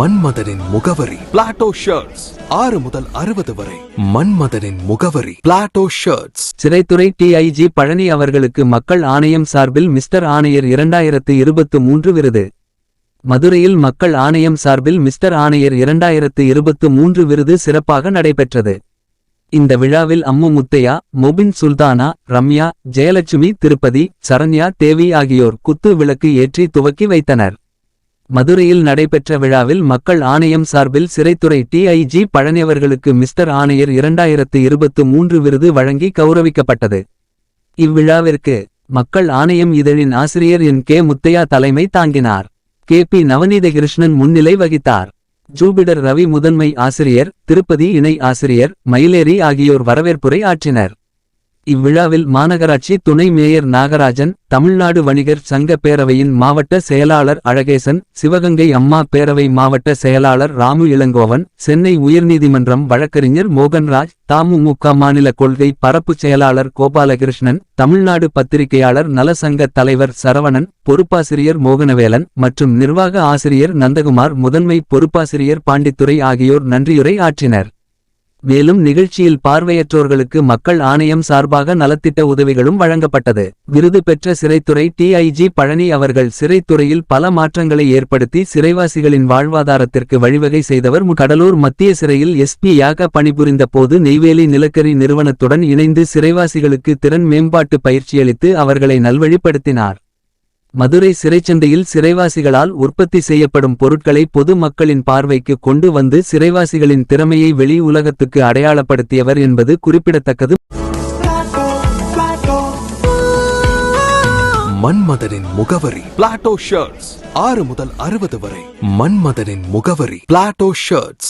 மன்மதனின் முகவரி. Plato shirts ஆறு முதல் அறுபது வரை. மன்மதனின் முகவரி. பிளாட்டோ ஷர்ட்ஸ் சிறைத்துறை டிஐஜி பழனி அவர்களுக்கு மக்கள் ஆணையம் சார்பில் மிஸ்டர் ஆணையர் இரண்டாயிரத்து இருபத்து மூன்று விருது. மதுரையில் மக்கள் ஆணையம் சார்பில் மிஸ்டர் ஆணையர் இரண்டாயிரத்து இருபத்து மூன்று விருது சிறப்பாக நடைபெற்றது. இந்த விழாவில் அம்மு முத்தையா மொபின் சுல்தானா ரம்யா ஜெயலட்சுமி திருப்பதி சரண்யா தேவி ஆகியோர் குத்து விளக்கு ஏற்றி துவக்கி வைத்தனர். மதுரையில் நடைபெற்ற விழாவில் மக்கள் ஆணையம் சார்பில் சிறைத்துறை டிஐஜி பழனியவர்களுக்கு மிஸ்டர் ஆணையர் இரண்டாயிரத்து இருபத்து மூன்று விருது வழங்கி கௌரவிக்கப்பட்டது. இவ்விழாவிற்கு மக்கள் ஆணையம் இதழின் ஆசிரியர் என் கே முத்தையா தலைமை தாங்கினார். கே பி நவநீத கிருஷ்ணன் முன்னிலை வகித்தார். ஜூபிடர் ரவி முதன்மை ஆசிரியர் திருப்பதி இணை ஆசிரியர் மயிலேரி ஆகியோர் வரவேற்புரை ஆற்றினர். இவ்விழாவில் மாநகராட்சி துணை மேயர் நாகராஜன் தமிழ்நாடு வணிகர் சங்க பேரவையின் மாவட்ட செயலாளர் அழகேசன் சிவகங்கை அம்மா பேரவை மாவட்ட செயலாளர் ராமு இளங்கோவன் சென்னை உயர்நீதிமன்றம் வழக்கறிஞர் மோகன்ராஜ் தமுமுக மாநில கொள்கை பரப்புச் செயலாளர் கோபாலகிருஷ்ணன் தமிழ்நாடு பத்திரிகையாளர் நலசங்க தலைவர் சரவணன் பொறுப்பாசிரியர் மோகனவேலன் மற்றும் நிர்வாக ஆசிரியர் நந்தகுமார் முதன்மை பொறுப்பாசிரியர் பாண்டித்துரை ஆகியோர் நன்றியுரை ஆற்றினர். மேலும் நிகழ்ச்சியில் பார்வையற்றோர்களுக்கு மக்கள் ஆணையம் சார்பாக நலத்திட்ட உதவிகளும் வழங்கப்பட்டது. விருது பெற்ற சிறைத்துறை டிஐஜி பழனி அவர்கள் சிறைத்துறையில் பல மாற்றங்களை ஏற்படுத்தி சிறைவாசிகளின் வாழ்வாதாரத்திற்கு வழிவகை செய்தவர் கடலூர் மத்திய சிறையில் எஸ்பியாக பணிபுரிந்த போது நெய்வேலி நிலக்கரி நிறுவனத்துடன் இணைந்து சிறைவாசிகளுக்கு திறன் மேம்பாட்டு பயிற்சியளித்து அவர்களை நல்வழிப்படுத்தினார். மதுரை சிறைச்சந்தையில் சிறைவாசிகளால் உற்பத்தி செய்யப்படும் பொருட்களை பொது மக்களின் பார்வைக்கு கொண்டு வந்து சிறைவாசிகளின் திறமையை வெளி உலகத்துக்கு அடையாளப்படுத்தியவர் என்பது குறிப்பிடத்தக்கது. மன்மதனின் முகவரி. பிளாட்டோ ஷர்ட்ஸ் ஆறு முதல் அறுபது வரை. மன்மதனின் முகவரி. Plato shirts